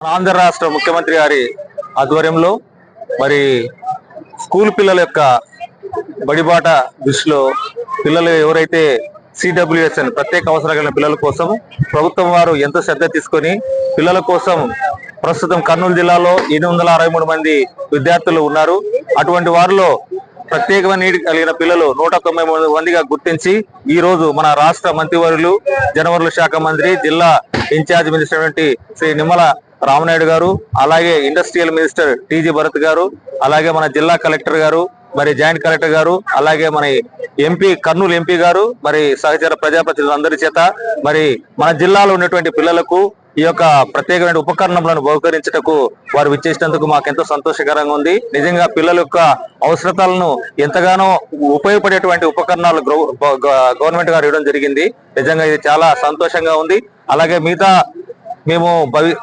ఆంధ్ర రాష్ట్ర ముఖ్యమంత్రి గారి ఆధ్వర్యంలో మరి స్కూల్ పిల్లల యొక్క బడిబాట దృష్టిలో పిల్లలు ఎవరైతే సిడబ్ల్యూఎస్ఎన్ ప్రత్యేక అవసరం కలిగిన పిల్లల కోసం ప్రభుత్వం వారు ఎంతో శ్రద్ధ తీసుకొని పిల్లల కోసం ప్రస్తుతం కర్నూలు జిల్లాలో ఎనిమిది వందల అరవై మూడు మంది విద్యార్థులు ఉన్నారు. అటువంటి వారిలో ప్రత్యేకమైన నీటి కలిగిన పిల్లలు నూట తొంభై మందిగా గుర్తించి ఈ రోజు మన రాష్ట్ర మంత్రివర్యులు జనవరుల శాఖ మంత్రి జిల్లా in charge minister Shri Nimmala Ramanaidu garu అలాగే ఇండస్ట్రియల్ మినిస్టర్ టీజీ భరత్ గారు అలాగే మన జిల్లా కలెక్టర్ గారు మరి జాయింట్ కలెక్టర్ గారు అలాగే మన ఎంపీ కర్నూలు ఎంపీ గారు మరి సహచర ప్రజాప్రతినిధులందరి చేత మరి మన జిల్లాలో ఉన్నటువంటి పిల్లలకు ఈ యొక్క ప్రత్యేకమైన ఉపకరణములను బహుకరించటకు వారు విచ్చేసినందుకు మాకు ఎంతో సంతోషకరంగా ఉంది. నిజంగా పిల్లల యొక్క అవసరతలను ఎంతగానో ఉపయోగపడేటువంటి ఉపకరణాలు గ్రౌ- గ- గవర్నమెంట్ గారు ఇవ్వడం జరిగింది. నిజంగా ఇది చాలా సంతోషంగా ఉంది. అలాగే మిగతా మేము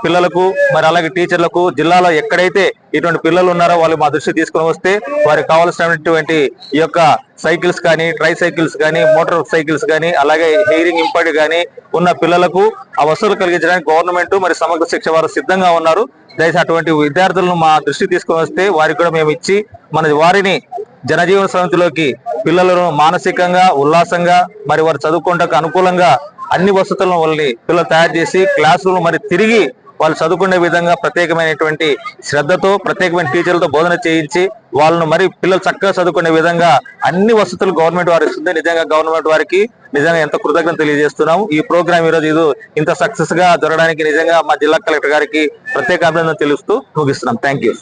పిల్లలకు మరి అలాగే టీచర్లకు జిల్లాలో ఎక్కడైతే ఇటువంటి పిల్లలు ఉన్నారో వాళ్ళు మా దృష్టి తీసుకొని వస్తే వారికి కావాల్సినటువంటి ఈ యొక్క సైకిల్స్ కానీ ట్రై సైకిల్స్ కానీ మోటార్ సైకిల్స్ కానీ అలాగే హెయిరింగ్ ఇంపార్ట్ కానీ ఉన్న పిల్లలకు ఆ వసతులు కలిగించడానికి గవర్నమెంట్ మరి సమగ్ర శిక్ష వారు సిద్ధంగా ఉన్నారు. దయచేసి అటువంటి విద్యార్థులను మా దృష్టి తీసుకొని వస్తే వారికి కూడా మేము ఇచ్చి మన వారిని జనజీవన సమితిలోకి పిల్లలను మానసికంగా ఉల్లాసంగా మరి వారు చదువుకోవడానికి అనుకూలంగా అన్ని వసతులను వాళ్ళని పిల్లలు తయారు చేసి క్లాస్ రూమ్ మరి తిరిగి వాళ్ళు చదువుకునే విధంగా ప్రత్యేకమైనటువంటి శ్రద్ధతో ప్రత్యేకమైన టీచర్లతో బోధన చేయించి వాళ్ళను మరి పిల్లలు చక్కగా చదువుకునే విధంగా అన్ని వసతులు గవర్నమెంట్ వారు ఇస్తుంది. నిజంగా గవర్నమెంట్ వారికి నిజంగా ఎంత కృతజ్ఞత తెలియజేస్తున్నాం ఈ ప్రోగ్రామ్ ఈ రోజు ఇది ఇంత సక్సెస్గా జరగడానికి నిజంగా మా జిల్లా కలెక్టర్ గారికి ప్రత్యేక అభినందన తెలుస్తూ ముగిస్తున్నాం. Thank you